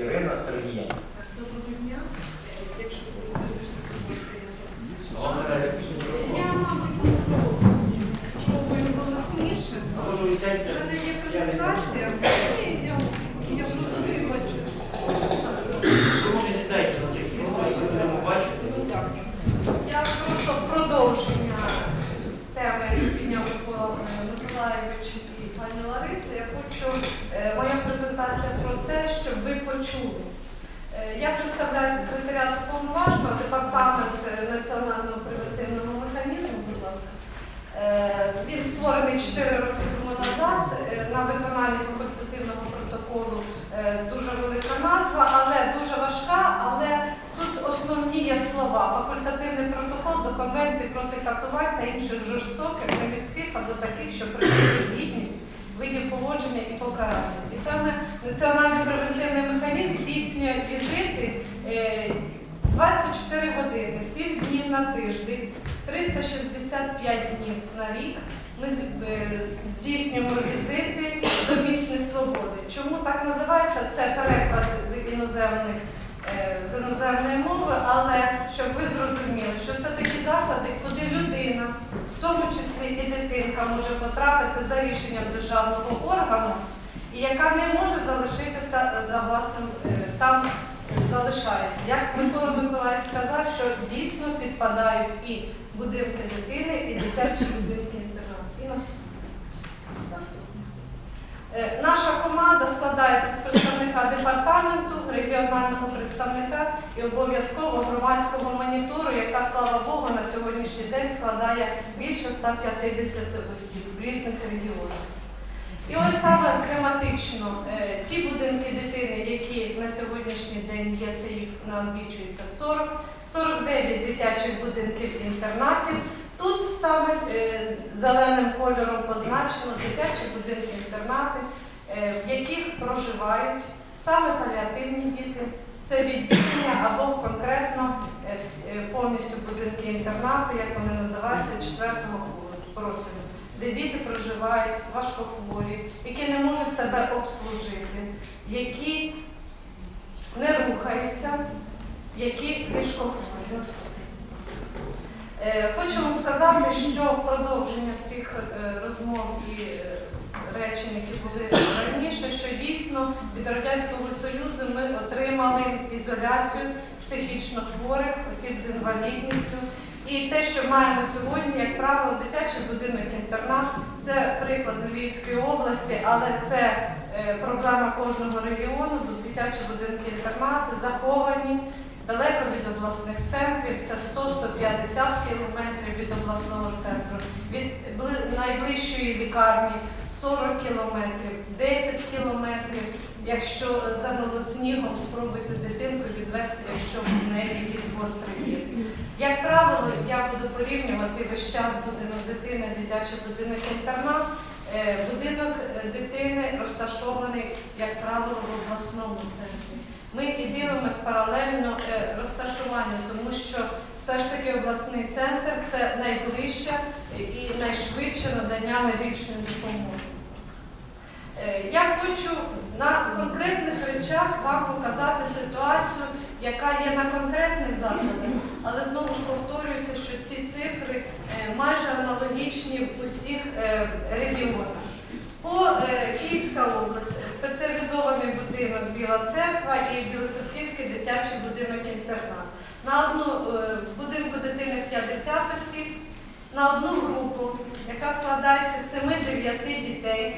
Ірина Сергієнко. Доброго дня. Е, Якщо ви будете Номер я, мабуть, можу спробую голосніше. Може, ви У сядьте? мене є Я не презентація. Ні, я, я просто вибачусь. Ви може сідайте на цих крісло, і ми будемо бачити. Ну, дякую. Я просто в продовження теми, яку підняв Микола е, Миколаєвич і пані Лариса, я хочу, е, моя презентація про те, щоб ви почули. Е, Я представляю секретаріат уповноваженого департамент національного превентивного механізму, будь ласка. Е, Він створений 4 роки тому назад на виконанні факультативного протоколу. Дуже велика назва, але дуже важка. Але тут основні є слова. Факультативний протокол до Конвенції проти катувань та інших жорстоких, нелюдських або таких, що приносять гідність видів поводження і покарання. І саме національний превентивний механізм здійснює візити е, 24 години, 7 днів на тиждень, 365 днів на рік. Ми е, здійснюємо візити до місць несвободи. Чому так називається? Це переклад з іноземних е, з іноземної мови, але щоб ви зрозуміли, що це такі заклади, куди людина, в тому числі і дитинка, може потрапити за рішенням державного органу, і яка не може залишитися за власним е, там залишається. Як Микола Миколаївич сказав, що дійсно підпадають і будинки дитини, і дитячі будинки інтернату. І наступне. Наступне. Е, Наша команда складається з представника департаменту, регіонального представника і обов'язково громадського монітору, яка, слава Богу, на сьогоднішній день складає більше 150 осіб в різних регіонах. І ось саме схематично е, ті будинки дитини, які на сьогоднішній день є, це їх налічується 40, 49 дитячих будинків інтернатів. Тут саме е, зеленим кольором позначено дитячі будинки інтернати, в яких проживають саме паліативні діти. Це відділення або конкретно е, е, повністю будинки інтернату, як вони називаються, четвертого профілю, де діти проживають важкохворі, які не можуть себе обслужити, які не рухаються, які ліжкохворі. Е, Хочемо сказати, що в продовження всіх е, розмов і е, речень, які були раніше, що дійсно від Радянського Союзу ми отримали ізоляцію психічно хворих, осіб з інвалідністю. І те, що маємо сьогодні, як правило, дитячий будинок-інтернат це приклад Львівської області, але це е, проблема кожного регіону. Дитячі будинки-інтернати заховані далеко від обласних центрів, це 100-150 кілометрів від обласного центру, від найближчої лікарні 40 кілометрів, 10 кілометрів. Якщо замило снігом, спробуйте дитинку відвести, якщо в неї якісь є. Як правило, я буду порівнювати весь час будинок дитини, дитячий будинок інтернат. Е, Будинок е, дитини розташований, як правило, в обласному центрі. Ми і дивимося паралельно е, розташування, тому що все ж таки обласний центр це найближче і найшвидше надання медичної допомоги. Е, Я хочу на конкретних речах вам показати ситуацію, яка є на конкретних закладах, але знову ж повторююся, що ці цифри е, майже аналогічні в усіх е, регіонах. По Київська область спеціалізований будинок Біла Церква і Білоцерківський дитячий будинок інтернат. На одну будинку дитини 50 осіб, на одну групу, яка складається з 7-9 дітей,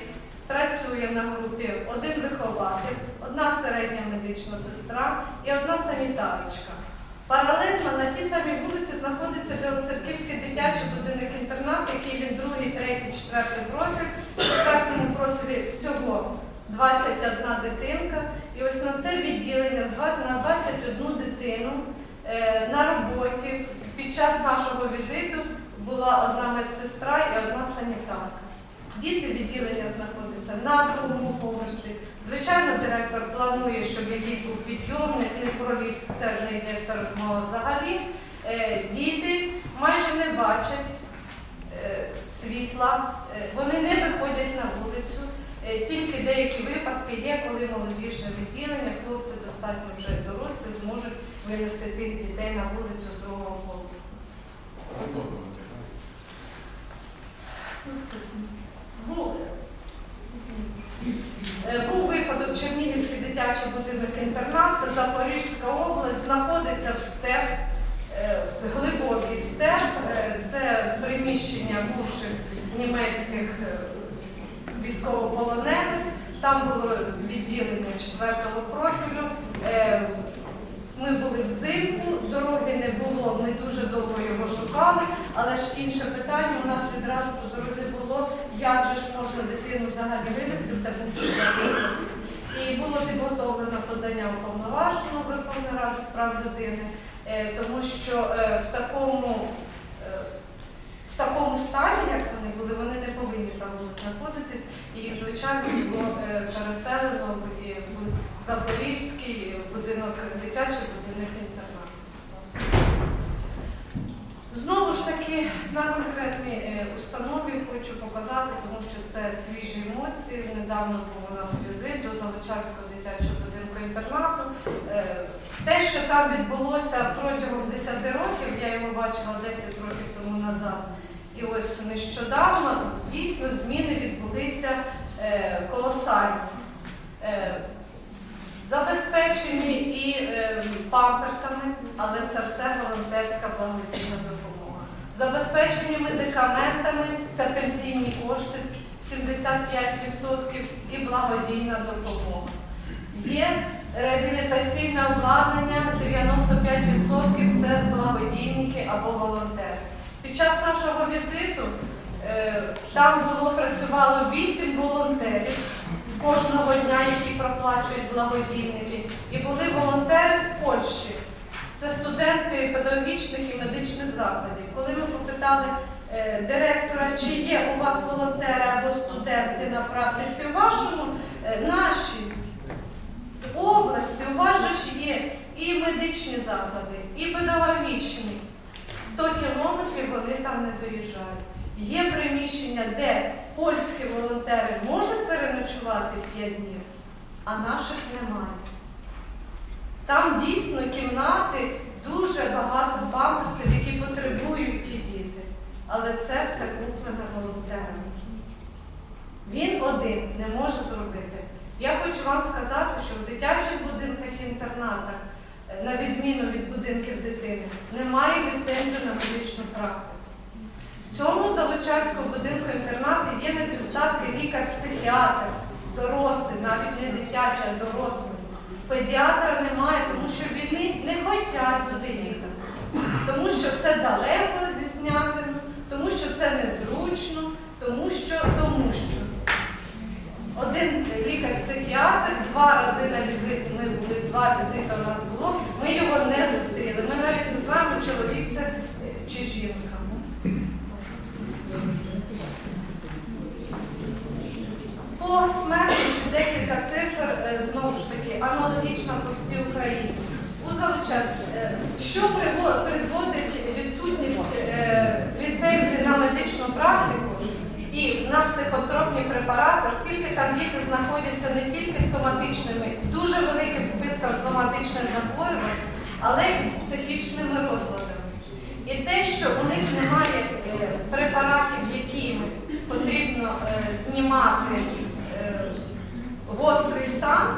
працює на групі один вихователь, одна середня медична сестра і одна санітарочка. Паралельно на тій самій вулиці знаходиться Білоцерківський дитячий будинок-інтернат, який він другий, третій, четвертий профіль. В четвертому профілі всього 21 дитинка. І ось на це відділення на 21 дитину е, на роботі під час нашого візиту була одна медсестра і одна санітарка. Діти відділення знаходяться на другому поверсі. Звичайно, директор планує, щоб якийсь був підйомник, не про ліфт, це вже йдеться розмова взагалі. Е, Діти майже не бачать е, світла, е, вони не виходять на вулицю. Тільки деякі випадки є, коли молодіжне відділення, хлопці достатньо вже дорослі, зможуть вивезти тих дітей на вулицю з другого поверху. Був, е, був випадок Чернігівський дитячий будинок інтернат, це Запорізька область, знаходиться в степ, е, глибокий степ, е, це приміщення бувших німецьких е, військовополонених. Там було відділення четвертого профілю. Ми були взимку, дороги не було, ми дуже довго його шукали, але ж інше питання у нас відразу по дорозі було, як же ж можна дитину взагалі вивезти, це був профіль. І було підготовлено подання уповноваженого Верховної Ради з прав людини, е, тому що е, в такому е, в такому стані, як вони були, вони не повинні там були знаходитись, і їх, звичайно, було переселено в Запорізький будинок, дитячий будинок інтернат. Знову ж таки, на конкретній е, установі хочу показати, тому що це свіжі емоції. Недавно був у нас візит до Залучанського дитячого будинку інтернату. Е, Те, що там відбулося протягом 10 років, я його бачила 10 років тому назад. І ось нещодавно дійсно зміни відбулися е, колосальні. Забезпечені і е, памперсами, але це все волонтерська благодійна допомога. Забезпечені медикаментами, це пенсійні кошти 75% і благодійна допомога. Є реабілітаційне обладнання 95% це благодійники або волонтери. Під час нашого візиту е, там було працювало 8 волонтерів кожного дня, які проплачують благодійники. І були волонтери з Польщі. Це студенти педагогічних і медичних закладів. Коли ми попитали е, директора, чи є у вас волонтери або студенти на практиці у вашому, е, наші з області, у вас ж є і медичні заклади, і педагогічні. 100 кілометрів вони там не доїжджають. Є приміщення, де польські волонтери можуть переночувати 5 днів, а наших немає. Там дійсно кімнати, дуже багато памперсів, які потребують ті діти. Але це все куплене волонтерами. Він один не може зробити. Я хочу вам сказати, що в дитячих будинках і інтернатах, е, на відміну від будинків дитини, немає ліцензії на медичну практику. В цьому Залучанському будинку інтернату є на півставки лікар-психіатр, дорослий, навіть не дитячий, а дорослий. Педіатра немає, тому що вони не хочуть туди їхати. Тому що це далеко зі Снятину, тому що це незручно, тому що, тому що. Один лікар-психіатр, два рази на візит, ми були, два візити у нас було, ми його не зустріли. Ми навіть не знаємо, чоловік це е, чи жінка. По смертності декілька цифр, е, знову ж таки, аналогічно по всій Україні. У Залучанці, е, що приво- призводить відсутність е, ліцензії на медичну практику і на психотропні препарати, оскільки там діти знаходяться не тільки з соматичними, дуже великим списком соматичних захворювань, але і з психічними розладами. І те, що у них немає е, препаратів, якими потрібно е, знімати е, гострий стан,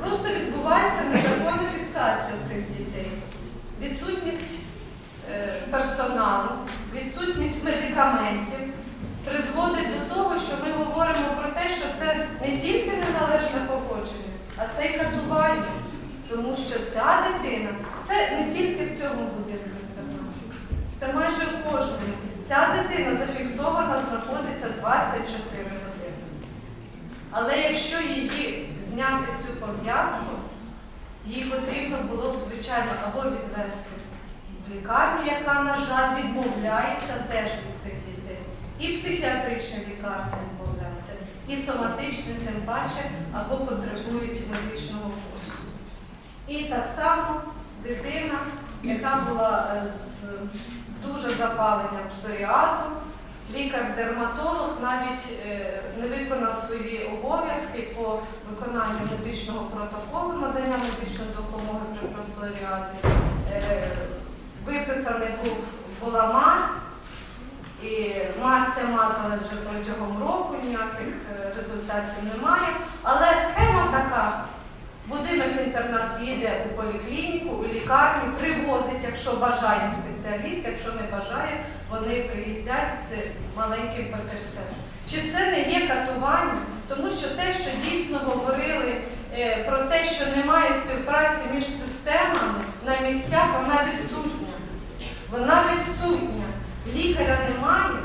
просто відбувається незаконна фіксація цих дітей. Відсутність персоналу, відсутність медикаментів призводить до того, що ми говоримо про те, що це не тільки неналежне походження, а це катування. Тому що ця дитина, це не тільки в цьому будинку інтернату, це майже в кожному. Ця дитина зафіксована знаходиться 24 години. Але якщо її зняти цю пов'язку, їй потрібно було б, звичайно, або відвести в лікарню, яка, на жаль, відмовляється теж від цих дітей. І психіатрична лікарня і соматичні, тим паче, або потребують медичного послугу. І так само дитина, яка була е, з дуже запаленням псоріазу, лікар-дерматолог навіть е, не виконав свої обов'язки по виконанню медичного протоколу надання медичної допомоги при псоріазі. Е, Виписаний був була мазь, і мазь ця мазана вже протягом року, ніяких е, результатів немає. Але схема така. Будинок-інтернат їде у поліклініку, у лікарню, привозить, якщо бажає спеціаліст, якщо не бажає, вони приїздять з маленьким папірцем. Чи це не є катування? Тому що те, що дійсно говорили е, про те, що немає співпраці між системами на місцях, вона відсутня. Вона відсутня. Лікаря немає,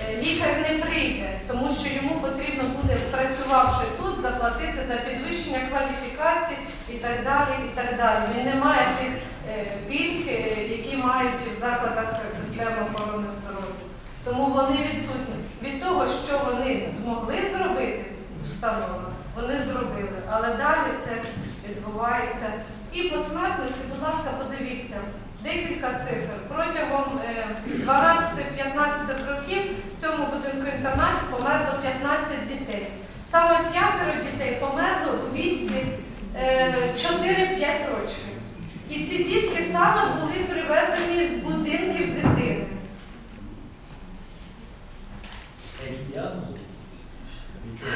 е, лікар не прийде, тому що йому потрібно буде, працювавши тут, заплатити за підвищення кваліфікації і так далі. і так далі. Він не має тих е, пільг, е, які мають в закладах системи охорони здоров'я. Тому вони відсутні. Від того, що вони змогли зробити установа, вони зробили. Але далі це відбувається. І по смертності, будь ласка, подивіться. Декілька цифр. Протягом е, 12-15 років в цьому будинку інтернаті померло 15 дітей. Саме п'ятеро дітей померло у віці е, 4-5 років. І ці дітки саме були привезені з будинків дитини. Які діагнози? Нічого.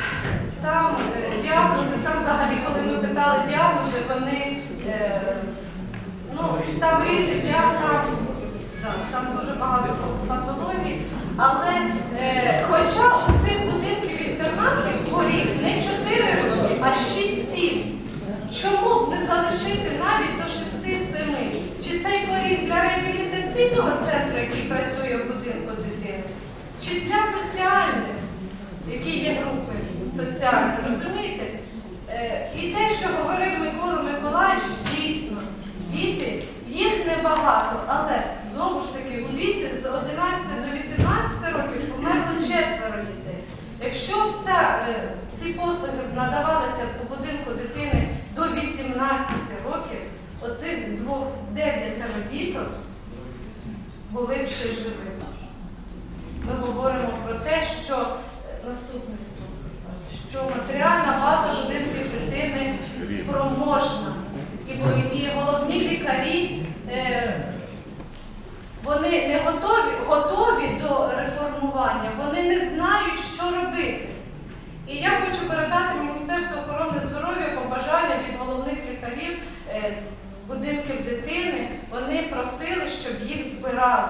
Там е, діагнози, там взагалі, коли ми питали діагнози, вони е, ну, там різні діагнози, да, там дуже багато патологій. Але е, хоча у цих будинків інтернатів горіх не 4 роки, а 6-7. Чому б не залишити навіть до 6-7? Чи цей поріг для реабілітаційного центру, який працює в будинку дитини, чи для соціальних? які є групи соціальні, розумієте? Е, І те, що говорив Микола Миколаївич, дійсно, діти, їх небагато, але знову ж таки у віці з 11 до 18 років померло четверо дітей. Якщо б ця, е, ці послуги б надавалися у будинку дитини до 18 років, оцих двох дев'ятеро діток були б ще живими. Ми говоримо про те, що наступний наступне будь що матеріальна база будинків дитини спроможна. І, бо- і головні лікарі е, вони не готові, готові до реформування, вони не знають, що робити. І я хочу передати Міністерству охорони здоров'я побажання від головних лікарів е, будинків дитини. Вони просили, щоб їх збирали,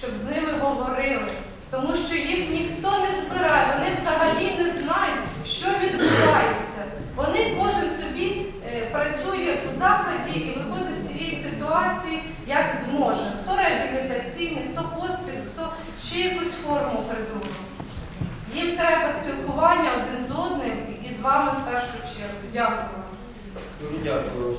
щоб з ними говорили. Тому що їх ніхто не збирає, вони взагалі не знають, що відбувається. Вони кожен собі е, працює у закладі і виходить з цієї ситуації як зможе. Хто реабілітаційний, хто хоспіс, хто ще якусь форму придумав. Їм треба спілкування один з одним і з вами в першу чергу. Дякую. Дуже дякую.